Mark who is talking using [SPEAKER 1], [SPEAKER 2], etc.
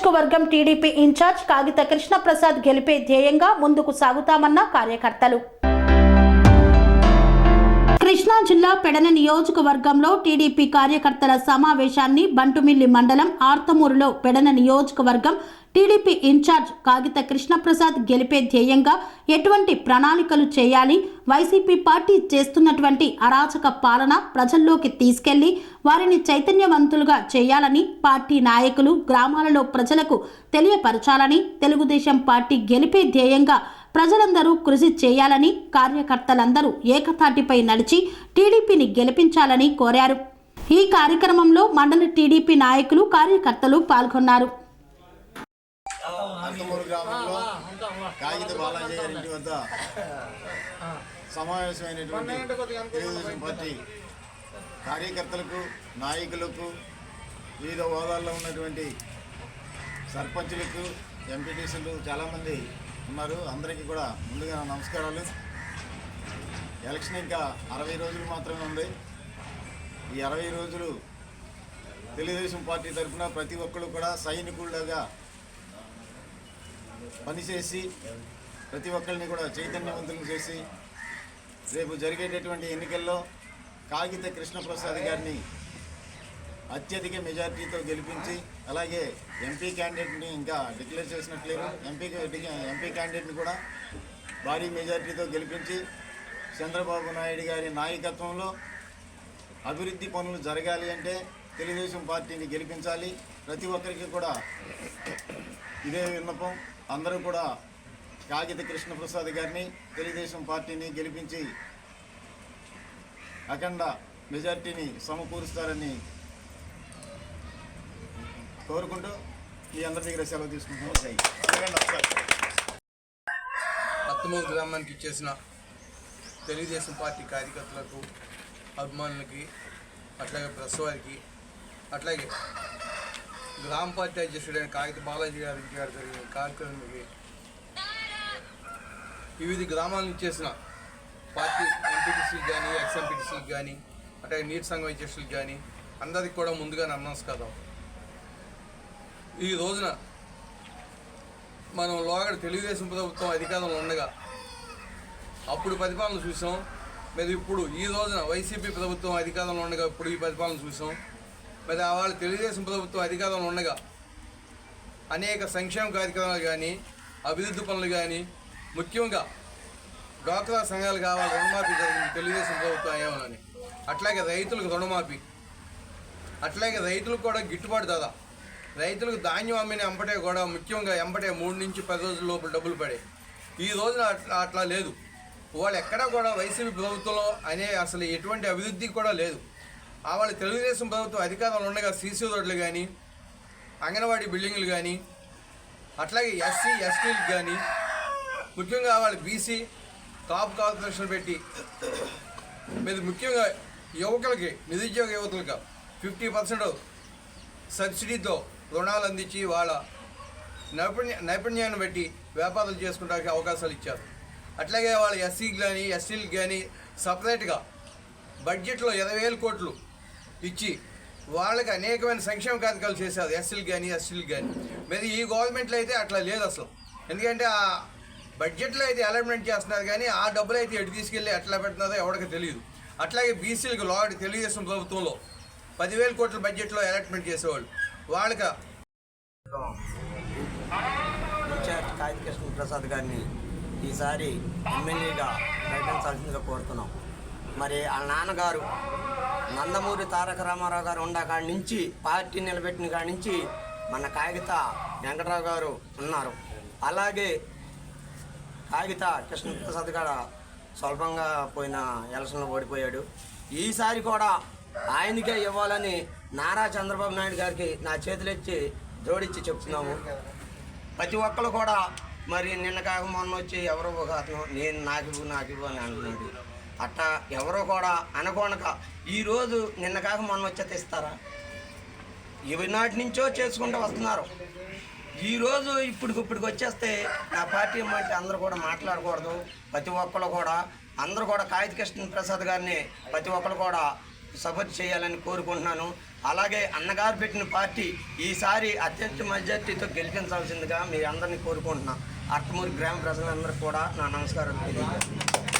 [SPEAKER 1] నియోజకవర్గం TDP incharge కాగిత కృష్ణప్రసాద్ గెలిపే ధ్యేయంగా ముందుకు సాగుతామన్న కార్యకర్తలు. కృష్ణా జిల్లా పెడన నియోజకవర్గంలో టీడీపీ కార్యకర్తల సమావేశాన్ని బంటుమిల్లి మండలం ఆర్తమూరులో పెడన నియోజకవర్గం టీడీపీ ఇన్ఛార్జ్ కాగిత కృష్ణప్రసాద్ గెలిపే ధ్యేయంగా ఎటువంటి ప్రణాళికలు చేయాలి? వైసీపీ పార్టీ చేస్తున్నటువంటి అరాచక పాలన ప్రజల్లోకి తీసుకెళ్ళి వారిని చైతన్యవంతులుగా చేయాలని పార్టీ నాయకులు గ్రామాలలో ప్రజలకు తెలియపరచాలని తెలుగుదేశం పార్టీ గెలిపే ధ్యేయంగా ప్రజలందరూ కృషి చేయాలని కార్యకర్తలందరూ ఏకతాటిపై నడిచి టీడీపీని గెలిపించాలని కోరారు. ఈ కార్యక్రమంలో మండల టీడీపీ నాయకులు కార్యకర్తలు పాల్గొన్నారు.
[SPEAKER 2] సమావేశమైనటువంటి తెలుగుదేశం పార్టీ కార్యకర్తలకు నాయకులకు వివిధ హోదాల్లో ఉన్నటువంటి సర్పంచులకు ఎంపీటీసీలు చాలామంది ఉన్నారు. అందరికీ కూడా ముందుగా నమస్కారాలు. ఎలక్షన్ ఇంకా అరవై రోజులు మాత్రమే ఉంది. ఈ అరవై రోజులు తెలుగుదేశం పార్టీ తరఫున ప్రతి ఒక్కరు కూడా సైనికులుగా పనిచేసి ప్రతి ఒక్కరిని కూడా చైతన్యవంతులు చేసి రేపు జరిగేటటువంటి ఎన్నికల్లో కాగిత కృష్ణప్రసాద్ గారిని అత్యధిక మెజార్టీతో గెలిపించి అలాగే ఎంపీ క్యాండిడేట్ని ఇంకా డిక్లేర్ చేసినట్లేదు. ఎంపీ ఎంపీ క్యాండిడేట్ని కూడా భారీ మెజార్టీతో గెలిపించి చంద్రబాబు నాయుడు గారి నాయకత్వంలో అభివృద్ధి పనులు జరగాలి అంటే తెలుగుదేశం పార్టీని గెలిపించాలి. ప్రతి ఒక్కరికి కూడా ఇదే విన్నపం. అందరూ కూడా కాగిత కృష్ణప్రసాద్ గారిని తెలుగుదేశం పార్టీని గెలిపించి అఖండ మెజార్టీని సమకూరుస్తారని కోరుకుంటూ మీ అందరి దగ్గర సెలవు తీసుకుంటున్నాం జై.
[SPEAKER 3] గ్రామానికి ఇచ్చేసిన తెలుగుదేశం పార్టీ కార్యకర్తలకు అభిమానులకి అట్లాగే ప్రెస్ వారికి అట్లాగే గ్రామ పార్టీ అధ్యక్షుడైన కాగిత బాలాజీ గారి గారు జరిగిన కార్యక్రమానికి వివిధ గ్రామాలను ఇచ్చేసిన పార్టీ ఎంపీటీసీకి కానీ ఎక్స్ ఎంపీటీసీకి కానీ అట్లాగే నీటి సంఘం అధ్యక్షులకు కానీ అందరికి కూడా ముందుగా నమస్కారం. ఈ రోజున మనం లోగడ తెలుగుదేశం ప్రభుత్వం అధికారంలో ఉండగా అప్పుడు పరిపాలన చూసాం. మరి ఇప్పుడు ఈ రోజున వైసీపీ ప్రభుత్వం అధికారంలో ఉండగా ఇప్పుడు ఈ పరిపాలన చూసాం. మరి ఆ వాళ్ళ తెలుగుదేశం ప్రభుత్వం అధికారంలో ఉండగా అనేక సంక్షేమ కార్యక్రమాలు కానీ అభివృద్ధి పనులు కానీ ముఖ్యంగా డ్వాక్రా సంఘాలు కావాలి రుణమాఫీ జరిగింది తెలుగుదేశం ప్రభుత్వం ఏమని అట్లాగే రైతులకు రుణమాఫీ. అట్లాగే రైతులకు కూడా గిట్టుబాటు ధర రైతులకు ధాన్యం అమ్మిన ఎంబటే కూడా ముఖ్యంగా ఎంబటే మూడు నుంచి పది రోజుల లోపల డబ్బులు పడే. ఈ రోజున అట్లా అట్లా లేదు. వాళ్ళు ఎక్కడా కూడా వైసీపీ ప్రభుత్వంలో అనే అసలు ఎటువంటి అభివృద్ధి కూడా లేదు. ఆ వాళ్ళ తెలుగుదేశం ప్రభుత్వం అధికారంలో ఉండగా సీసీ రోడ్లు కానీ అంగన్వాడీ బిల్డింగులు కానీ అట్లాగే ఎస్సీ ఎస్టీలకు కానీ ముఖ్యంగా వాళ్ళ బీసీ కాపు కార్పొరేషన్ పెట్టి మీరు ముఖ్యంగా యువకులకి నిరుద్యోగ యువతులకు ఫిఫ్టీ పర్సెంట్ సబ్సిడీతో రుణాలు అందించి వాళ్ళ నైపుణ్య నైపుణ్యాన్ని బట్టి వ్యాపారాలు చేసుకోవడానికి అవకాశాలు ఇచ్చారు. అట్లాగే వాళ్ళ ఎస్సీకి కానీ ఎస్సీలకు కానీ సపరేట్గా బడ్జెట్లో ఇరవై వేల కోట్లు ఇచ్చి వాళ్ళకి అనేకమైన సంక్షేమ కార్యక్రమాలు చేశారు ఎస్సీలు కానీ ఎస్సీలు కానీ మరి ఈ గవర్నమెంట్లో అయితే అట్లా లేదు అసలు. ఎందుకంటే ఆ బడ్జెట్లో అయితే అలైన్మెంట్ చేస్తున్నారు కానీ ఆ డబ్బులు అయితే ఎటు తీసుకెళ్ళి ఎట్లా పెడుతున్నారో ఎవరికి తెలియదు. అట్లాగే బీసీలకు లాడ్ తెలుగుదేశం ప్రభుత్వంలో పదివేల కోట్ల బడ్జెట్లో అలాట్మెంట్ చేసేవాళ్ళు. వాళ్ళకి
[SPEAKER 4] ఇన్ఛార్జ్ కాగిత కృష్ణ ప్రసాద్ గారిని ఈసారి ఎమ్మెల్యేగా ప్రకటించాల్సిందిగా కోరుతున్నాం. మరి ఆ నాన్నగారు నందమూరి తారక రామారావు గారు ఉన్న కాడి నుంచి పార్టీ నిలబెట్టిన కాడి నుంచి మన కాగిత వెంకటరావు గారు ఉన్నారు. అలాగే కాగిత కృష్ణప్రసాద్ గారు స్వల్పంగా పోయిన ఎలక్షన్లో ఓడిపోయాడు. ఈసారి కూడా ఆయనకే ఇవ్వాలని నారా చంద్రబాబు నాయుడు గారికి నా చేతులెచ్చి జోడించి చెప్తున్నాము. ప్రతి ఒక్కరు కూడా మరి నిన్న కాక మొన్న వచ్చి ఎవరో ఒక అతను నేను నాకు నాకివ్వు అని అంటున్నాడు. అట్టా ఎవరో కూడా అనుకోనక ఈరోజు నిన్న కాక మొన్న వచ్చే తెస్తారా ఇవి నాటి నుంచో చేసుకుంటూ వస్తున్నారు. ఈరోజు ఇప్పుడు ఇప్పటికి వచ్చేస్తే నా పార్టీ మాట అందరూ కూడా మాట్లాడకూడదు. ప్రతి ఒక్కరు కూడా అందరూ కూడా కాగిత కృష్ణ ప్రసాద్ గారిని ప్రతి ఒక్కరు కూడా సపోర్ట్ చేయాలని కోరుకుంటున్నాను. అలాగే అన్నగారు పెట్టిన పార్టీ ఈసారి అత్యంత మెజార్టీతో గెలిపించాల్సిందిగా మీ అందరినీ కోరుకుంటున్నాను అర్థమూరి గ్రామ ప్రజలందరూ కూడా నా నమస్కారం